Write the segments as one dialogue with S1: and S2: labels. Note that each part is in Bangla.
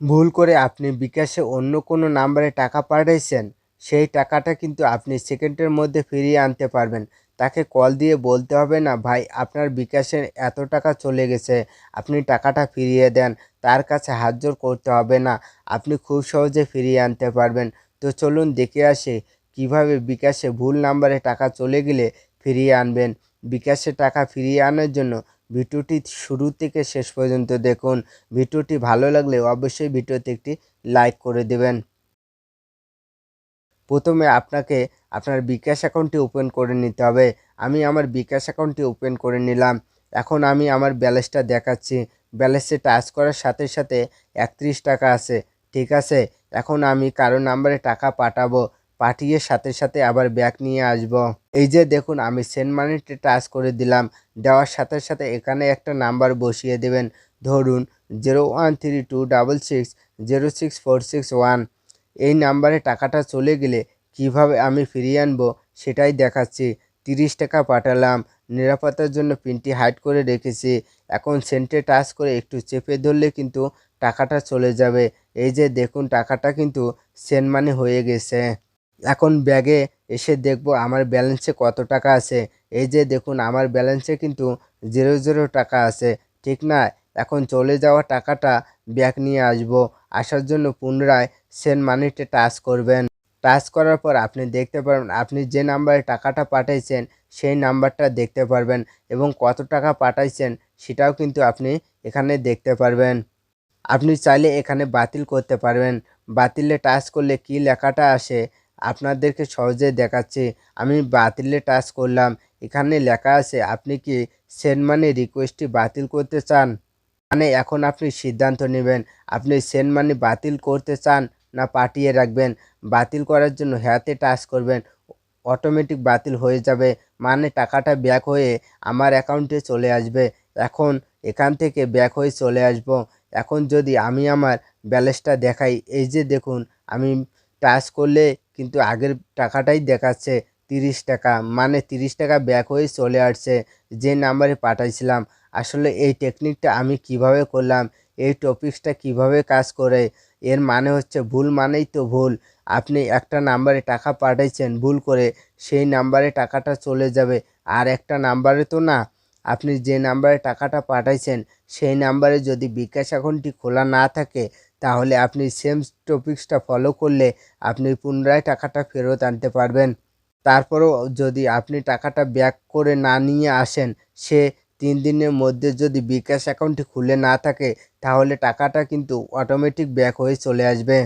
S1: ভুল করে আপনি বিকাশে অন্য কোনো নাম্বারে টাকা পাঠিয়েছেন সেই টাকাটা কিন্তু আপনি সেকেন্ডের মধ্যে ফিরিয়ে আনতে পারবেন। তাকে কল দিয়ে বলতে হবে না, ভাই, আপনার বিকাশের এত টাকা চলে গেছে, আপনি টাকাটা ফিরিয়ে দেন। তার কাছে হাত জোর করতে হবে না, আপনি খুব সহজে ফিরিয়ে আনতে পারবেন। তো চলুন দেখে আসি কীভাবে বিকাশে ভুল নাম্বারে টাকা চলে গেলে ফিরিয়ে আনবেন। বিকাশে টাকা ফিরিয়ে আনার জন্য ভিডিওটি শুরু থেকে শেষ পর্যন্ত দেখুন। ভিডিওটি ভালো লাগলে অবশ্যই ভিডিওতে একটি লাইক করে দেবেন। প্রথমে আপনাকে আপনার বিকাশ অ্যাকাউন্টটি ওপেন করে নিতে হবে। আমি আমার বিকাশ অ্যাকাউন্টটি ওপেন করে নিলাম। এখন আমি আমার ব্যালেন্সটা দেখাচ্ছি। ব্যালেন্সে টাচ করার সাথে সাথে একত্রিশ টাকা আছে। ঠিক আছে? এখন আমি কারও নাম্বারে টাকা পাঠাবো। পাঠিয়ে সাথে সাথে আবার ব্যাক নিয়ে আসব। এই যে দেখুন, আমি সেন্ড মানিতে টাচ করে দিলাম। দেওয়ার সাথে সাথে এখানে একটা নাম্বার বসিয়ে দেবেন। ধরুন, zero one three two double six, zero six four six one. এই নাম্বারে টাকাটা চলে গেলে কীভাবে আমি ফিরিয়ে আনব সেটাই দেখাচ্ছি। তিরিশ টাকা পাঠালাম। নিরাপত্তার জন্য পিনটি হাইড করে রেখেছি। এখন সেন্টে টাচ করে একটু চেপে ধরলে কিন্তু টাকাটা চলে যাবে। এই যে দেখুন, টাকাটা কিন্তু সেন্ড মানি হয়ে গেছে। এখন ব্যাগে এসে দেখব আমার ব্যালেন্সে কত টাকা আছে। এই যে দেখুন, আমার ব্যালেন্সে কিন্তু জিরো জিরো টাকা আছে। ঠিক না? এখন চলে যাওয়া টাকাটা ব্যাগ নিয়ে আসব। আসার জন্য পুনরায় সেন্ড মানিতে টাচ করবেন। টাচ করার পর আপনি দেখতে পারবেন, আপনি যে নাম্বারে টাকাটা পাঠাইছেন, সেই নাম্বারটা দেখতে পারবেন এবং কত টাকা পাঠাইছেন সেটাও কিন্তু আপনি এখানে দেখতে পারবেন। আপনি চাইলে এখানে বাতিল করতে পারবেন। বাতিলে টাচ করলে কি লেখাটা আসে? আপনাদেরকে সহজে দেখাচ্ছি। আমি বাতিলে টাচ করলাম। এখানে লেখা আছে, আপনি কি সেন্ড মানি রিকোয়েস্টটি বাতিল করতে চান? মানে এখন আপনি সিদ্ধান্ত নেবেন, আপনি সেন্ড মানি বাতিল করতে চান না পাঠিয়ে রাখবেন? বাতিল করার জন্য হ্যাতে টাচ করবেন, অটোমেটিক বাতিল হয়ে যাবে। মানে টাকাটা ব্যাক হয়ে আমার অ্যাকাউন্টে চলে আসবে। এখন এখান থেকে ব্যাক হয়ে চলে আসব। এখন যদি আমি আমার ব্যালেন্সটা দেখাই, এই যে দেখুন, আমি টাচ করলে কিন্তু আগের টাকাটাই দেখাচ্ছে তিরিশ টাকা। মানে তিরিশ টাকা ব্যাক হয়ে চলে আসছে। যে নাম্বারে পাঠাইছিলাম। আসলে এই টেকনিকটা আমি কীভাবে করলাম? এই টপিক্সটা কীভাবে কাজ করে? এর মানে হচ্ছে ভুল মানেই তো ভুল। আপনি একটা নাম্বারে টাকা পাঠাইছেন ভুল করে, সেই নাম্বারে টাকাটা চলে যাবে। আর একটা নাম্বারে তো না। আপনি যে নাম্বারে টাকাটা পাঠাইছেন, সেই নাম্বারে যদি বিকাশ অ্যাকাউন্টটি খোলা না থাকে তাহলে আপনি সেম টপিক্সটা ফলো করলে আপনি পুনরায় টাকাটা ফেরত আনতে পারবেন। তারপরেও যদি আপনি টাকাটা ব্যাক করে না নিয়ে আসেন, সে তিন দিনের মধ্যে যদি বিকাশ অ্যাকাউন্টটি খুলে না থাকে, তাহলে টাকাটা কিন্তু অটোমেটিক ব্যাক হয়ে চলে আসবে।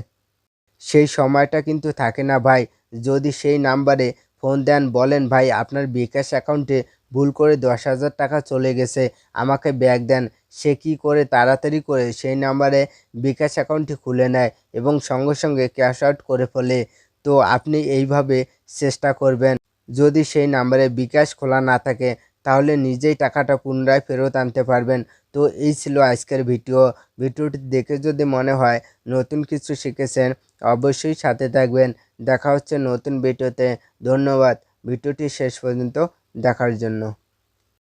S1: সেই সময়টা কিন্তু থাকে না ভাই। যদি সেই নাম্বারে ফোন দেন, বলেন, ভাই, আপনার বিকাশ অ্যাকাউন্টে ভুল করে দশ হাজার টাকা চলে গেছে, আমাকে ব্যাগ দেন। সে কি করে তাড়াতাড়ি করে সেই নাম্বারে বিকাশ অ্যাকাউন্টটি খুলে নেয় এবং সঙ্গে সঙ্গে ক্যাশ আউট করে ফেলে? তো আপনি এইভাবে চেষ্টা করবেন। যদি সেই নাম্বারে বিকাশ খোলা না থাকে, তাহলে নিজেই টাকাটা পুনরায় ফেরত আনতে পারবেন। তো এই ছিল আজকের ভিডিও। ভিডিওটি দেখে যদি মনে হয় নতুন কিছু শিখেছেন, অবশ্যই সাথে থাকবেন। দেখা হচ্ছে নতুন ভিডিওতে। ধন্যবাদ। ভিডিওটি শেষ পর্যন্ত দেখার জন্য।